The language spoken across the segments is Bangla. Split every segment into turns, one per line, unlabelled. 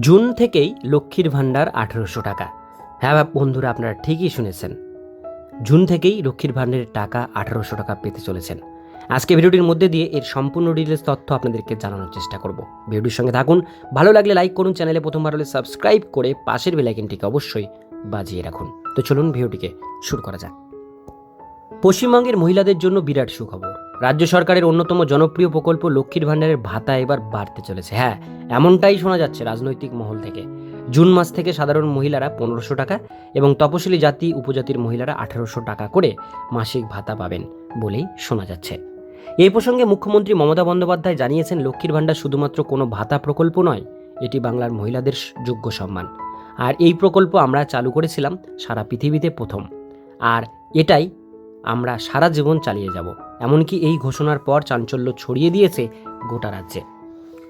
জুন থেকেই লক্ষ্মীর ভাণ্ডার আঠেরোশো টাকা। হ্যাঁ বন্ধুরা, আপনারা ঠিকই শুনেছেন। জুন থেকেই লক্ষ্মীর ভাণ্ডারের টাকা আঠারোশো টাকা পেতে চলেছেন। আজকে ভিডিওটির মধ্যে দিয়ে এর সম্পূর্ণ ডিটেলস তথ্য আপনাদেরকে জানানোর চেষ্টা করব। ভিডিওটির সঙ্গে থাকুন। ভালো লাগলে লাইক করুন, চ্যানেলে প্রথমবার হলে সাবস্ক্রাইব করে পাশের বেলাইকেনটিকে অবশ্যই বাজিয়ে রাখুন। তো চলুন ভিডিওটিকে শুরু করা যাক। পশ্চিমবঙ্গের মহিলাদের জন্য বিরাট সুখবর। রাজ্য সরকারের অন্যতম জনপ্রিয় প্রকল্প লক্ষ্মীর ভাণ্ডারের ভাতা এবার বাড়তে চলেছে। হ্যাঁ এমনটাই শোনা যাচ্ছে রাজনৈতিক মহল থেকে। জুন মাস থেকে সাধারণ মহিলারা পনেরোশো টাকা এবং তপশিলি জাতি উপজাতির মহিলারা আঠারোশো টাকা করে মাসিক ভাতা পাবেন বলেই শোনা যাচ্ছে। এই প্রসঙ্গে মুখ্যমন্ত্রী মমতা বন্দ্যোপাধ্যায় জানিয়েছেন, লক্ষ্মীর ভাণ্ডার শুধুমাত্র কোনো ভাতা প্রকল্প নয়, এটি বাংলার মহিলাদের যোগ্য সম্মান। আর এই প্রকল্প আমরা চালু করেছিলাম সারা পৃথিবীতে প্রথম। আর এটাই আমরা সারা জীবন চালিয়ে যাব। এমনকি এই ঘোষণার পর চাঞ্চল্য ছড়িয়ে দিয়েছে গোটা রাজ্যে।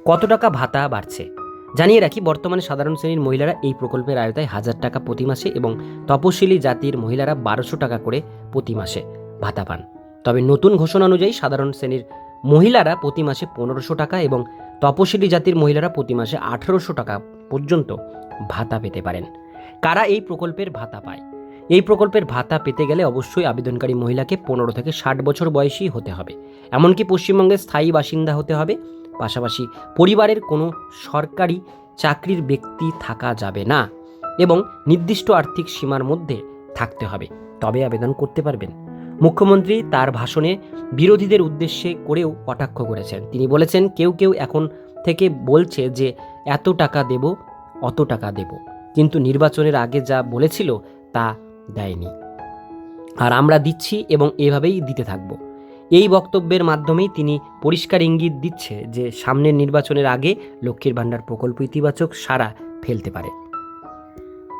কত টাকা ভাতা বাড়ছে? জানিয়ে রাখি, বর্তমানে সাধারণ শ্রেণির মহিলারা এই প্রকল্পের আয়তায় হাজার টাকা প্রতি মাসে এবং তপশিলি জাতির মহিলারা বারোশো টাকা করে প্রতি মাসে ভাতা পান। তবে নতুন ঘোষণা অনুযায়ী সাধারণ শ্রেণির মহিলারা প্রতি মাসে পনেরোশো টাকা এবং তপশিলি জাতির মহিলারা প্রতি মাসে আঠেরোশো টাকা পর্যন্ত ভাতা পেতে পারেন। কারা এই প্রকল্পের ভাতা পায়? এই প্রকল্পের ভাতা পেতে গেলে অবশ্যই আবেদনকারী মহিলাকে পনেরো থেকে ষাট বছর বয়সী হতে হবে। এমনকি পশ্চিমবঙ্গের স্থায়ী বাসিন্দা হতে হবে। পাশাপাশি পরিবারের কোনো সরকারি চাকরির ব্যক্তি থাকা যাবে না এবং নির্দিষ্ট আর্থিক সীমার মধ্যে থাকতে হবে। তবে আবেদন করতে পারবেন। মুখ্যমন্ত্রী তার ভাষণে বিরোধীদের উদ্দেশ্যে করেও কটাক্ষ করেছেন। তিনি বলেছেন, কেউ কেউ এখন থেকে বলছে যে, এত টাকা দেব, অত টাকা দেব কিন্তু নির্বাচনের আগে যা বলেছিল, তা দেয়নি। আর আমরা দিচ্ছি এবং এভাবেই দিতে থাকব। এই বক্তব্যের মাধ্যমেই তিনি পরিষ্কার ইঙ্গিত দিচ্ছে যে সামনের নির্বাচনের আগে লক্ষ্মীর ভাণ্ডার প্রকল্প ইতিবাচক সারা ফেলতে পারে।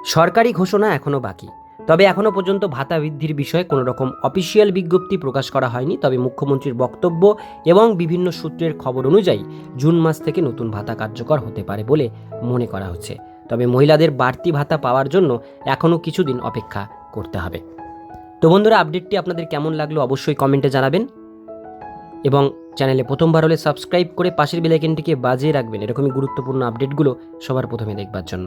সরকারি ঘোষণা এখনও বাকি। তবে এখনও পর্যন্ত ভাতা বৃদ্ধির বিষয়ে কোনো রকম অফিসিয়াল বিজ্ঞপ্তি প্রকাশ করা হয়নি। তবে মুখ্যমন্ত্রীর বক্তব্য এবং বিভিন্ন সূত্রের খবর অনুযায়ী জুন মাস থেকে নতুন ভাতা কার্যকর হতে পারে বলে মনে করা হচ্ছে। তবে মহিলাদের বাড়তি ভাতা পাওয়ার জন্য এখনও কিছুদিন অপেক্ষা করতে হবে। তো বন্ধুরা, আপডেটটি আপনাদের কেমন লাগল অবশ্যই কমেন্টে জানাবেন এবং চ্যানেলে প্রথমবার হলে সাবস্ক্রাইব করে পাশের বেলাইকেনটিকে বাজিয়ে রাখবেন। এরকমই গুরুত্বপূর্ণ আপডেটগুলো সবার প্রথমে দেখবার জন্য।